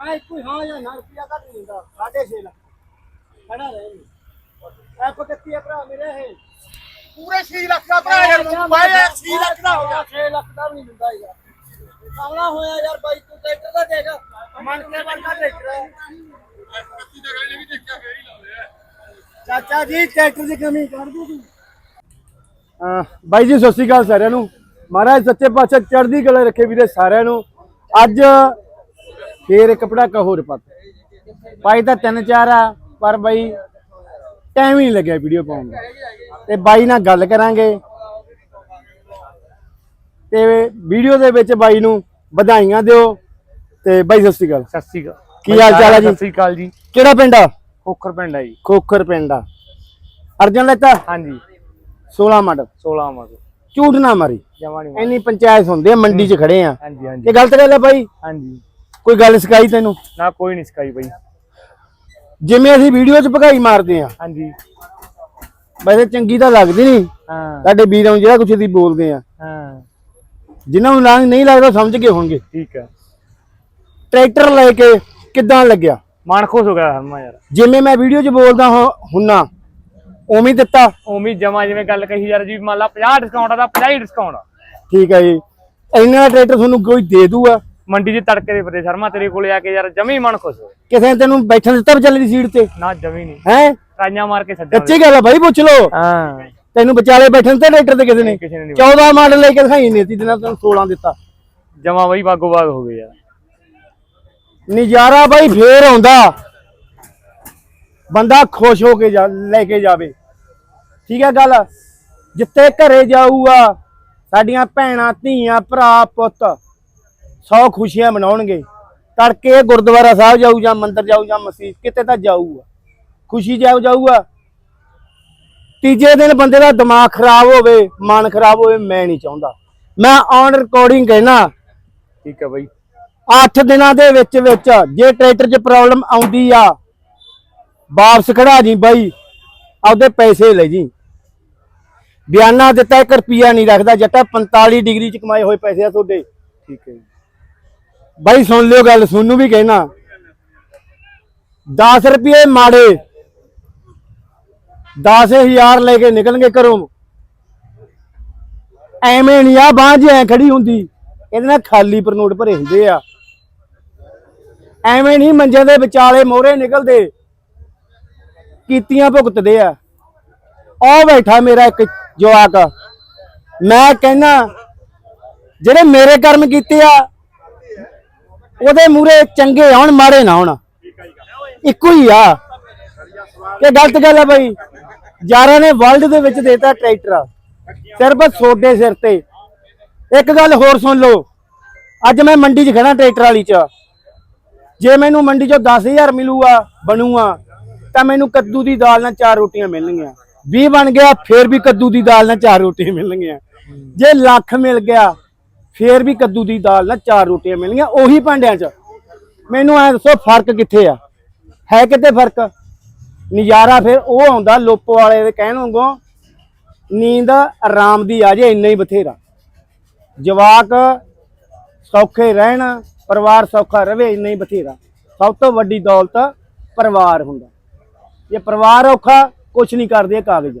ਮੈਂ ਇੱਕੋ ਹੀ ਹਾਂ ਜਾਂ ਨਾ ਰੁਪਿਆ ਘੱਟ ਨਹੀਂ ਦਿੰਦਾ 6.5 ਲੱਖ। ਖੜਾ ਰਹੇ ਐ ਪਕਤੀ ਆ ਭਰਾ ਮੇਰੇ ਇਹ? ਪੂਰੇ 6 ਲੱਖ ਦਾ ਭਰਾ ਯਾਰ ਤੂੰ ਬਾਈ 6 ਲੱਖ ਦਾ ਹੋ ਗਿਆ। 6 ਲੱਖ ਦਾ ਵੀ ਨਹੀਂ ਦਿੰਦਾ ਯਾਰ। ਕਾਲਾ ਹੋਇਆ ਯਾਰ ਬਾਈ ਤੂੰ ਟਰੈਕਟਰ ਦਾ ਦੇਖ। ਮਨ ਕੇ ਬੰਦਾ ਟਰੈਕਟਰ ਹੈ ਚਾਚਾ ਜੀ ਟਰੈਕਟਰ ਦੀ ਕਮੀ ਕਰ ਦੂ ਤੂੰ। ਬਾਈ ਜੀ ਸਤਿ ਸ਼੍ਰੀ ਅਕਾਲ ਸਾਰਿਆਂ ਨੂੰ। ਮਹਾਰਾਜ ਸੱਚੇ ਪਾਤਸ਼ਾਹ ਚੜ੍ਹਦੀ ਕਲਾ ਰੱਖੇ ਵੀਰੇ ਸਾਰਿਆਂ ਨੂੰ। ਅੱਜ ਫੇਰ ਇੱਕ ਪੜਾਕਾ ਹੋਰ ਪੱਤ ਪਾਈ ਤਾਂ ਤਿੰਨ ਚਾਰ ਆ ਪਰ ਬਾਈ ਟਾਈਮ ਹੀ ਨਹੀਂ ਲੱਗਿਆ ਵੀਡੀਓ ਪਾਉਣ ਦਾ। ਤੇ ਬਾਈ ਨਾਲ ਗੱਲ ਕਰਾਂਗੇ। ਤੇ ਵੀਡੀਓ ਦੇ ਵਿੱਚ ਬਾਈ ਨੂੰ ਵਧਾਈਆਂ ਦਿਓ। ਤੇ ਬਾਈ ਸਤਿ ਸ਼੍ਰੀ ਅਕਾਲ। ਸਤਿ ਸ੍ਰੀ ਅਕਾਲ। ਕੀ ਹਾਲ ਚਾਲ ਆ ਜੀ? ਸਤਿ ਸ੍ਰੀ ਅਕਾਲ ਜੀ। ਕਿਹੜਾ ਪਿੰਡ ਆ? ਖੋਖਰ ਪਿੰਡ ਆ ਜੀ। ਖੋਖਰ ਪਿੰਡ ਆ। ਅਰਜਨ ਲੈਤਾ? ਹਾਂਜੀ। 16 ਮੱਡ 16 ਮਗ ਝੂਠ ਨਾ ਮਾਰੀ। ਜਮਾ ਨਹੀਂ ਇੰਨੀ ਪੰਚਾਇਤ ਹੁੰਦੇ ਆ ਮੰਡੀ 'ਚ ਖੜੇ ਆ। ਹਾਂਜੀ ਹਾਂਜੀ। ਇਹ ਗਲਤ ਗੱਲ ਹੈ ਬਾਈ? ਹਾਂਜੀ। ਕੋਈ ਗੱਲ ਸਿਖਾਈ ਤੈਨੂੰ? ਨਾ ਕੋਈ ਨਹੀਂ ਸਿਖਾਈ ਬਈ। ਜਿਵੇਂ ਅਸੀਂ ਵੀਡੀਓ 'ਚ ਭਗਾਈ ਮਾਰਦੇ ਆ ਹਾਂਜੀ। ਵੈਸੇ ਚੰਗੀ ਤਾਂ ਲੱਗਦੀ ਨਹੀਂ। ਹਾਂ। ਸਾਡੇ ਵੀਰਾਂ ਨੂੰ ਜਿਹੜਾ ਕੁਛ ਅਸੀਂ ਬੋਲਦੇ ਆ ਹਾਂ। ਜਿਨ੍ਹਾਂ ਨੂੰ ਲਾਂਗ ਨਹੀਂ ਲੱਗਦਾ ਸਮਝ ਕੇ ਹੋਣਗੇ। ਠੀਕ ਹੈ। ਟਰੈਕਟਰ ਲੈ ਕੇ ਕਿੱਦਾਂ ਲੱਗਿਆ? ਮਨ ਖੁਸ਼ ਹੋ ਗਿਆ ਹਰਮਾ ਯਾਰ। ਜਿਵੇਂ ਮੈਂ ਵੀਡੀਓ 'ਚ ਬੋਲਦਾ ਹਾਂ ਹੁੰਨਾ। ਉਵੇਂ ਦਿੱਤਾ। ਉਮੀ ਜਮਾ ਜਿਵੇਂ ਗੱਲ ਕਹੀ ਯਾਰ ਜੀ ਮੰਨ ਲਾ 50 ਡਿਸਕਾਊਂਟ ਆ ਤਾਂ 50 ਹੀ ਡਿਸਕਾਊਂਟ ਆ। ਠੀਕ ਹੈ ਜੀ। ਇੰਨਾ ਦਾ ਟਰੈਕਟਰ ਤੁਹਾਨੂੰ ਕੋਈ ਦੇ ਦੂਗਾ? ਮੰਡੀ 'ਚ ਤੜਕੇ ਦੇ ਪਰੇ ਸ਼ਰਮਾ ਤੇਰੇ ਕੋਲੇ ਆ ਕੇ ਯਾਰ ਜਮੀ ਮਨ ਖੁਸ਼ ਹੋ। ਕਿਸੇ ਨੇ ਤੈਨੂੰ ਬੈਠਣ ਦਿੱਤਾ ਵਿਚਾਲੇ ਦੀ ਸੀਟ ਤੇ? ਨਾ ਜਮੀ ਨਹੀਂ। ਹੈ? ਰਾਈਆਂ ਮਾਰ ਕੇ ਛੱਡਾਂ ਕੱਚੀ ਗੱਲ ਆ ਬਾਈ ਪੁੱਛ ਲੋ ਹਾਂ। ਤੈਨੂੰ ਵਿਚਾਲੇ ਬੈਠਣ ਦਿੱਤਾ ਟਰੈਕਟਰ ਤੇ ਕਿਸੇ ਨੇ? ਕਿਸੇ ਨੇ ਨਹੀਂ 14 ਮਾਡਲ ਲੈ ਕੇ ਦਿਖਾਈ ਨਹੀਂ ਤੀ ਦਿਨਾਂ ਤੈਨੂੰ 16 ਦਿੱਤਾ। ਜਮਾ ਬਈ ਬਾਗੋ ਬਾਗ ਹੋ ਗਏ ਯਾਰ। ਨਜ਼ਾਰਾ ਬਾਈ ਫੇਰ ਆਉਂਦਾ। ਬੰਦਾ ਖੁਸ਼ ਹੋ ਕੇ ਲੈ ਕੇ ਜਾਵੇ। ਠੀਕ ਹੈ ਗੱਲ? ਜਿੱਥੇ ਘਰੇ ਜਾਊਗਾ ਸਾਡੀਆਂ ਭੈਣਾਂ ਧੀਆਂ ਭਰਾ ਪੁੱਤ। ਸੌ ਖੁਸ਼ੀਆਂ ਮਨਾਉਣਗੇ। ਤੜਕੇ ਗੁਰਦੁਆਰਾ ਸਾਹਿਬ ਜਾਊ ਜਾਂ ਮੰਦਿਰ ਜਾਊ ਜਾਂ ਮਸਜਿਦ ਕਿਤੇ ਤਾਂ ਜਾਊਗਾ। ਖੁਸ਼ੀ ਜਾਊ ਜਾਊਗਾ। ਤੀਜੇ ਦਿਨ ਬੰਦੇ ਦਾ ਦਿਮਾਗ ਖਰਾਬ ਹੋਵੇ ਮਨ ਖਰਾਬ ਹੋਵੇ ਮੈਂ ਨਹੀਂ ਚਾਹੁੰਦਾ। ਮੈਂ ਔਨ ਰਿਕਾਰਡਿੰਗ ਕਹਿਣਾ। ਠੀਕ ਹੈ ਬਈ। 8 ਦਿਨਾਂ ਦੇ ਵਿੱਚ ਵਿੱਚ ਜੇ ਟਰੈਕਟਰ 'ਚ ਪ੍ਰੋਬਲਮ ਆਉਂਦੀ ਆ ਵਾਪਸ ਖੜਾ ਜੀ ਬਾਈ ਆਪਦੇ ਪੈਸੇ ਲੈ ਜੀ। ਬਿਆਨਾ ਦਿੱਤਾ 1 ਰੁਪਿਆ ਨਹੀਂ ਰੱਖਦਾ ਜੱਟਾ 45 ਡਿਗਰੀ 'ਚ ਕਮਾਏ ਹੋਏ ਪੈਸੇ ਆ ਤੁਹਾਡੇ। ਠੀਕ ਹੈ ਜੀ। ਬਾਈ ਸੁਣ ਲਿਓ ਗੱਲ ਸੁਣਨੂੰ ਵੀ ਕਹਿਣਾ। 10 ਰੁਪਏ ਮਾੜੇ। 10000 ਲੈ ਕੇ ਨਿਕਲਣਗੇ ਘਰੋਂ। ਐਵੇਂ ਨਹੀਂ ਆ ਬਾਂਝ ਐ ਖੜੀ ਹੁੰਦੀ। ਇਹਦੇ ਨਾਲ ਖਾਲੀ ਪਰਨੋਟ ਭਰੇ ਹੁੰਦੇ ਆ। ਐਵੇਂ ਨਹੀਂ ਮੰਜੇ ਦੇ ਵਿਚਾਲੇ ਮੋਹਰੇ ਨਿਕਲਦੇ। ਕੀਤੀਆਂ ਭੁਗਤਦੇ ਆ। ਉਹ ਬੈਠਾ ਮੇਰਾ ਇੱਕ ਜਵਾਕ। ਮੈਂ ਕਹਿੰਦਾ ਜਿਹੜੇ ਮੇਰੇ ਕਰਮ ਕੀਤੇ ਆ ਉਹਦੇ ਮੂਰੇ ਚੰਗੇ ਆਉਣ, ਮਾੜੇ ਨਾ ਹੋਣ ਇੱਕੋ ਹੀ ਆ। ਇਹ ਗਲਤ ਗੱਲ ਆ ਬਾਈ। ਯਾਰਾਂ ਨੇ ਵਰਲਡ ਦੇ ਵਿੱਚ ਦੇਤਾ ਟਰੈਕਟਰ ਸਿਰਫ ਸੋਡੇ ਸਿਰ ਤੇ। ਇੱਕ ਗੱਲ ਹੋਰ ਸੁਣ ਲਓ। ਅੱਜ ਮੈਂ ਮੰਡੀ 'ਚ ਖੜਾ ਟਰੈਕਟਰ ਵਾਲੀ 'ਚ। ਜੇ ਮੈਨੂੰ ਮੰਡੀ 'ਚੋਂ 10000 ਮਿਲੂਗਾ, ਬਣੂਗਾ, ਤਾਂ ਮੈਨੂੰ ਕੱਦੂ ਦੀ ਦਾਲ ਨਾਲ ਚਾਰ ਰੋਟੀਆਂ ਮਿਲਣਗੀਆਂ। 20 ਬਣ ਗਿਆ, ਫੇਰ ਵੀ ਕੱਦੂ ਦੀ ਦਾਲ ਨਾਲ ਚਾਰ ਰੋਟੀਆਂ ਮਿਲਣਗੀਆਂ। ਜੇ ਲੱਖ ਮਿਲ ਗਿਆ ਫੇਰ ਵੀ ਕੱਦੂ ਦੀ ਦਾਲ ਨਾਲ ਚਾਰ ਰੋਟੀਆਂ ਮਿਲਣਗੀਆਂ ਉਹੀ ਭਾਂਡਿਆਂ 'ਚ। ਮੈਨੂੰ ਐ ਦੱਸੋ, ਫ਼ਰਕ ਕਿੱਥੇ ਆ? ਹੈ ਕਿਤੇ ਫ਼ਰਕ? ਨਜ਼ਾਰਾ ਫਿਰ ਉਹ ਆਉਂਦਾ ਲੋਪੋ ਵਾਲੇ ਦੇ ਕਹਿਣ ਵਾਂਗੂ, ਨੀਂਦ ਆਰਾਮ ਦੀ ਆ ਜੇ ਇੰਨਾ ਹੀ ਬਥੇਰਾ। ਜਵਾਕ ਸੌਖੇ ਰਹਿਣ, ਪਰਿਵਾਰ ਸੌਖਾ ਰਵੇ, ਇੰਨਾ ਹੀ ਬਥੇਰਾ। ਸਭ ਤੋਂ ਵੱਡੀ ਦੌਲਤ ਪਰਿਵਾਰ ਹੁੰਦਾ। ਜੇ ਪਰਿਵਾਰ ਔਖਾ ਕੁਝ ਨਹੀਂ ਕਰਦੇ ਕਾਗਜ਼।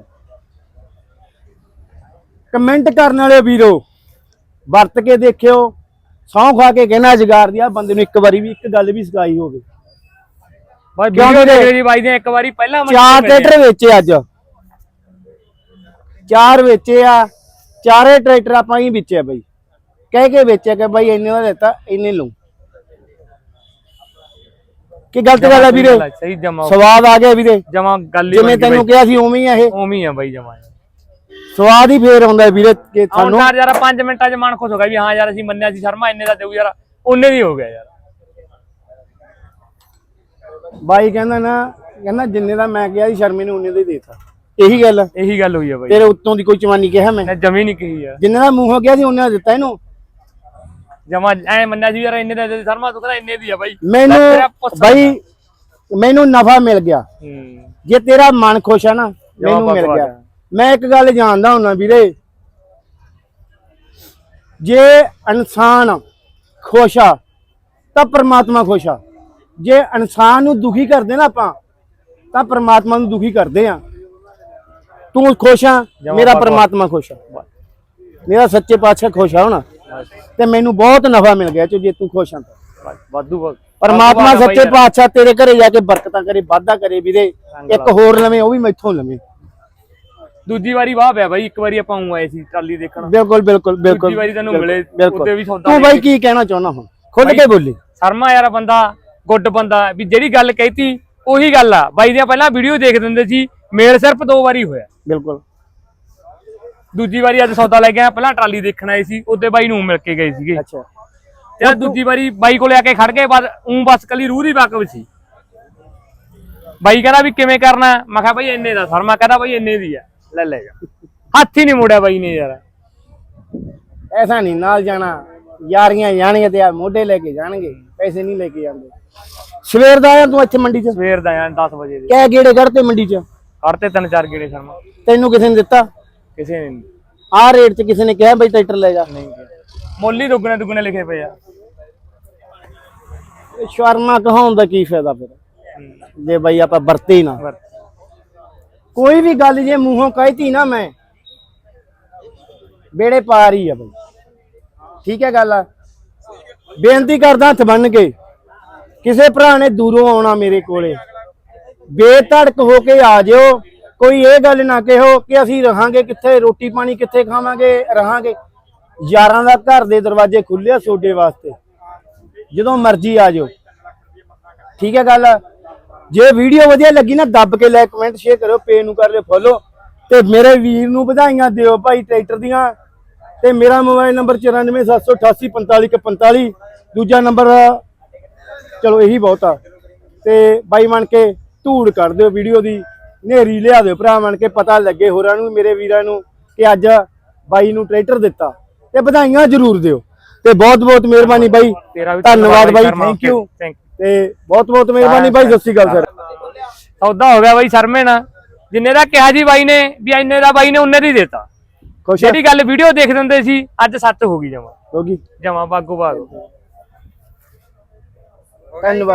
ਕਮੈਂਟ ਕਰਨ ਵਾਲੇ ਵੀਰੋ ਵਰਤ ਕੇ ਦੇਖਿਓ ਸੌਂ ਖਾ ਕੇ ਕਹਿਣਾ ਜਗਾਰ ਦੀ ਆ ਬੰਦੇ ਨੂੰ ਇੱਕ ਵਾਰੀ ਵੀ ਇੱਕ ਗੱਲ ਵੀ ਸਿਖਾਈ ਹੋਵੇ। ਬਾਈ ਵੀਡੀਓ? ਦੇ? ਜੀ ਬਾਈ ਨੇ ਇੱਕ ਵਾਰੀ ਪਹਿਲਾਂ ਚਾਰ। ਟਰੈਕਟਰ ਵੇਚੇ ਅੱਜ। ਚਾਰ ਵੇਚੇ ਆ ਚਾਰੇ ਟਰੈਕਟਰ ਆਪਾਂ ਹੀ ਵੇਚੇ ਆ ਬਈ। ਕਹਿ ਕੇ ਵੇਚਿਆ ਕਿ ਬਾਈ ਇੰਨੇ ਦਾ ਦਿੱਤਾ ਇੰਨੇ ਲਊ। ਕੀ ਗਲਤ ਗੱਲ ਆ ਵੀਰੇ? ਸਹੀ ਜਮਾ ਸਵਾਦ ਆ ਗਿਆ ਵੀਰੇ। ਜਮਾ ਗੱਲ ਹੀ ਜਿਵੇਂ ਤੈਨੂੰ ਕਿਹਾ ਸੀ ਉਵੇਂ ਹੀ ਆ ਇਹ। ਉਮੀ ਆ ਬਾਈ ਜਮਾ। ਸਵਾਦ ਹੀ ਫੇਰ ਆਉਂਦਾ ਵੀਰੇ ਕਿ ਤੁਹਾਨੂੰ ਤਾਂ ਯਾਰ 5 ਮਿੰਟਾਂ 'ਚ ਮਨ ਖੁਸ਼ ਹੋ ਗਿਆ ਵੀ ਹਾਂ ਯਾਰ ਅਸੀਂ ਮੰਨਿਆ ਸੀ ਸ਼ਰਮਾ ਇੰਨੇ ਦਾ ਦੇਊ ਯਾਰ ਉਹਨੇ ਦੀ ਹੋ ਗਿਆ ਯਾਰ। ਬਾਈ ਕਹਿੰਦਾ ਨਾ ਕਹਿੰਦਾ ਜਿੰਨੇ ਦਾ ਮੈਂ ਕਿਹਾ ਸੀ ਸ਼ਰਮੇ ਨੇ ਉਹਨੇ ਦਾ ਹੀ ਦੇਤਾ। ਇਹੀ ਗੱਲ। ਇਹੀ ਗੱਲ ਹੋਈ ਆ ਬਾਈ। ਤੇਰੇ ਉੱਤੋਂ ਦੀ ਕੋਈ ਚਵਾਨੀ ਕਿਹਾ ਮੈਂ? ਜਮੀ ਨਹੀਂ ਕਹੀ ਯਾਰ। ਜਿੰਨੇ ਦਾ ਮੂੰਹੋਂ ਗਿਆ ਸੀ ਉਹਨੇ ਦਾ ਦਿੱਤਾ ਇਹਨੂੰ। ਜਮਾ ਐ ਮੰਨਿਆ ਸੀ ਯਾਰ ਇੰਨੇ ਦਾ ਦੇ ਸ਼ਰਮਾ ਤੂੰ ਕਹਿੰਦਾ ਇੰਨੇ ਦੀ ਆ ਬਾਈ। ਮੈਨੂੰ ਬਾਈ ਮੈਨੂੰ ਨਫਾ ਮਿਲ ਗਿਆ। ਹੂੰ। ਜੇ ਤੇਰਾ ਮਨ ਖੁਸ਼ ਆ ਨਾ ਮੈਨੂੰ ਮਿਲ ਗਿਆ। ਮੈਂ ਇੱਕ ਗੱਲ ਜਾਣਦਾ ਹੁੰਨਾ ਵੀਰੇ। ਜੇ ਇਨਸਾਨ ਖੁਸ਼ ਆ ਤਾਂ ਪਰਮਾਤਮਾ ਖੁਸ਼ ਆ। ਜੇ ਇਨਸਾਨ ਨੂੰ ਦੁਖੀ ਕਰਦੇ ਨਾ ਆਪਾਂ ਤਾਂ ਪ੍ਰਮਾਤਮਾ ਨੂੰ ਦੁਖੀ ਕਰਦੇ ਆ। ਤੂੰ ਖੁਸ਼ ਆ ਮੇਰਾ ਪ੍ਰਮਾਤਮਾ ਖੁਸ਼ ਆ। ਮੇਰਾ ਸੱਚੇ ਪਾਤਸ਼ਾਹ ਖੁਸ਼ ਆ ਹੁਣ। ਤੇ ਮੈਨੂੰ ਬਹੁਤ ਨਫਾ ਮਿਲ ਗਿਆ ਜੇ ਤੂੰ ਖੁਸ਼ ਆ ਤਾਂ। ਵਾਧੂ ਪਰਮਾਤਮਾ ਸੱਚੇ। ਪਾਤਸ਼ਾਹ ਤੇਰੇ ਘਰੇ ਜਾ ਕੇ ਬਰਕਤਾਂ ਕਰੇ ਵਾਧਾ ਕਰੇ ਵੀਰੇ। ਇੱਕ ਹੋਰ ਲਵੇਂ ਉਹ ਵੀ ਮੈਥੋਂ ਲਵੇਂ। ਦੂਜੀ ਵਾਰੀ ਵਾਹ ਪਿਆ ਬਾਈ ਇੱਕ ਵਾਰੀ ਆਪਾਂ ਉਂ ਆਏ ਸੀ ਟਰਾਲੀ ਦੇਖਣ। ਬਿਲਕੁਲ ਬਿਲਕੁਲ ਬਿਲਕੁਲ ਦੂਜੀ ਵਾਰੀ ਤੈਨੂੰ ਮਿਲੇ। ਉੱਤੇ ਵੀ ਸੌਦਾ ਤੂੰ ਬਾਈ ਕੀ। ਕਹਿਣਾ ਚਾਹੁੰਦਾ ਹੁਣ? ਖੁੱਲ ਕੇ ਬੋਲੀ। ਸ਼ਰਮਾ ਯਾਰ ਬੰਦਾ ਗੁੱਡ ਬੰਦਾ ਵੀ ਜਿਹੜੀ ਗੱਲ ਕਹਿਤੀ ਉਹੀ ਗੱਲ ਆ। ਬਾਈ ਦੀਆਂ ਪਹਿਲਾਂ ਵੀਡੀਓ ਦੇਖ ਦਿੰਦੇ ਸੀ ਮੇਲ ਸਿਰਫ ਦੋ ਵਾਰੀ ਹੋਇਆ। ਬਿਲਕੁਲ। ਦੂਜੀ ਵਾਰੀ ਅੱਜ ਸੌਦਾ ਲੈ ਕੇ ਆਇਆ ਪਹਿਲਾਂ ਟਰਾਲੀ ਦੇਖਣ ਆਏ ਸੀ ਉਹਦੇ ਬਾਈ ਨੂੰ ਮਿਲ ਕੇ ਗਏ ਸੀਗੇ। ਅੱਛਾ। ਤੇ ਦੂਜੀ ਵਾਰੀ ਬਾਈ ਕੋਲੇ ਆ ਕੇ ਖੜ ਗਏ ਬਾਅਦ ਉਂ ਬਸ ਕੱਲੀ ਰੂਹ ਦੀ ਵਾਕਫ ਸੀ। ਬਾਈ ਕਹਿੰਦਾ ਵੀ ਕਿਵੇਂ ਕਰਨਾ? ਮੈਂ ਕਿਹਾ ਬਾਈ ਇੰਨੇ ਦਾ। ਸ਼ਰਮਾ ਕਹਿੰਦਾ ਬਾਈ ਇੰਨੇ ਦੀ ਆ। ਲੈ ਲੈ ਜਾ। ਹੱਥ ਹੀ ਨਹੀਂ ਮੋੜਿਆ ਬਾਈ ਨੇ ਯਾਰ। ਐਸਾ ਨਹੀਂ ਨਾਲ ਜਾਣਾ। ਯਾਰੀਆਂ ਜਾਣੀਆਂ ਤੇ ਆ ਮੋਢੇ ਲੈ ਕੇ ਜਾਣਗੇ। ਪੈਸੇ ਨਹੀਂ ਲੈ ਕੇ ਜਾਂਦੇ। ਸਵੇਰ ਦਾ ਆਇਆ ਤੂੰ ਇੱਥੇ ਮੰਡੀ 'ਚ? ਸਵੇਰ ਦਾ ਆ 10 ਵਜੇ ਦੇ। ਕਹਿ ਗੇੜੇ ਕੱਢਤੇ ਮੰਡੀ 'ਚ? ਕਰਤੇ ਤਿੰਨ ਚਾਰ ਗੇੜੇ ਸ਼ਰਮਾ। ਤੈਨੂੰ ਕਿਸੇ ਨੇ ਦਿੱਤਾ? ਕਿਸੇ ਨੇ ਨਹੀਂ। ਆਹ ਰੇਟ 'ਚ ਕਿਸੇ ਨੇ ਕਿਹਾ ਬਈ ਟਰੈਕਟਰ ਲੈ ਜਾ। ਨਹੀਂ। ਮੁੱਲ ਹੀ ਦੁੱਗਣੇ ਦੁੱਗਣੇ ਲਿਖੇ ਪਏ ਆ। ਸ਼ਰਮਾ ਕਹਾਉਣ ਦਾ ਕੀ ਫਾਇਦਾ ਫਿਰ? ਜੇ ਬਈ ਆਪਾਂ ਵਰਤੇ ਹੀ ਨਾ। ਵਰਤ। ਕੋਈ ਵੀ ਗੱਲ ਜੇ ਮੂੰਹੋਂ ਕਹਿਤੀ ਨਾ ਮੈਂ, ਬੇੜੇ ਪਾਰ ਹੀ ਆ ਬਈ। ਠੀਕ ਹੈ ਗੱਲ ਆ? ਬੇਨਤੀ ਕਰਦਾ ਹੱਥ ਬੰਨ ਕੇ, ਕਿਸੇ ਭਰਾ ਨੇ ਦੂਰੋਂ ਆਉਣਾ ਮੇਰੇ ਕੋਲੇ। ਬੇਧੜਕ ਹੋ ਕੇ ਆ ਜਿਓ, ਕੋਈ ਇਹ ਗੱਲ ਨਾ ਕਹੋ ਕਿ ਅਸੀਂ ਰਹਾਂਗੇ ਕਿੱਥੇ, ਰੋਟੀ ਪਾਣੀ ਕਿੱਥੇ ਖਾਵਾਂਗੇ, ਰਹਾਂਗੇ। ਯਾਰਾਂ ਦਾ ਘਰ ਦੇ ਦਰਵਾਜ਼ੇ ਖੁੱਲੇ ਆ ਸੋਡੇ ਵਾਸਤੇ। ਜਦੋਂ ਮਰਜ਼ੀ ਆ ਜਾਓ। ਠੀਕ ਹੈ ਗੱਲ ਜੇ ਵੀਡੀਓ ਵਧੀਆ ਲੱਗੀ ਨਾ ਦੱਬ ਕੇ ਲਾਈਕ ਕਮੈਂਟ ਸ਼ੇਅਰ ਕਰਿਓ ਪੇਜ ਨੂੰ ਕਰ ਲਿਓ ਫੋਲੋ ਤੇ ਮੇਰੇ ਵੀਰ ਨੂੰ ਵਧਾਈਆਂ ਦਿਓ ਭਾਈ ਟਰੈਕਟਰ ਦੀਆਂ। ਤੇ ਮੇਰਾ ਮੋਬਾਈਲ ਨੰਬਰ 9478845145 ਦੂਜਾ ਨੰਬਰ ਚਲੋ ਇਹੀ ਬਹੁਤ ਆ। ਤੇ ਬਾਈ ਬਣ ਕੇ ਧੂੜ ਕੱਢ ਦਿਓ ਵੀਡੀਓ ਦੀ ਨੇਰੀ ਲਿਆ ਦਿਓ ਭਰਾ ਬਣ ਕੇ ਪਤਾ ਲੱਗੇ ਹੋਰਾਂ ਨੂੰ ਮੇਰੇ ਵੀਰਾਂ ਨੂੰ ਕਿ ਅੱਜ ਬਾਈ ਨੂੰ ਟਰੈਕਟਰ ਦਿੱਤਾ। ਤੇ ਵਧਾਈਆਂ ਜ਼ਰੂਰ ਦਿਓ। ਤੇ ਬਹੁਤ ਬਹੁਤ ਮਿਹਰਬਾਨੀ ਬਾਈ। ਧੰਨਵਾਦ ਬਾਈ ਥੈਂਕ ਯੂ। ਤੇ ਬਹੁਤ ਬਹੁਤ ਮਿਹਰਬਾਨੀ ਬਾਈ ਸਤਿ ਸ਼੍ਰੀ ਅਕਾਲ ਸਰ। ਸੌਦਾ ਹੋ ਗਿਆ ਬਾਈ ਸ਼ਰਮੇ ਨਾਲ। ਜਿੰਨੇ ਦਾ ਕਿਹਾ ਜੀ ਬਾਈ ਨੇ ਵੀ ਇੰਨੇ ਦਾ ਬਾਈ ਨੇ ਉਹਨੇ ਦੀ ਦੇਤਾ। ਖੁਸ਼ ਜਿਹੜੀ ਗੱਲ ਵੀਡੀਓ ਦੇਖ ਦਿੰਦੇ ਸੀ ਅੱਜ ਸੱਚ ਹੋ ਗਈ ਜਮਾ। ਹੋ ਗਈ। ਜਮਾ ਬਾਗੋ ਬਾਗ ਧੰਨਵਾਦ।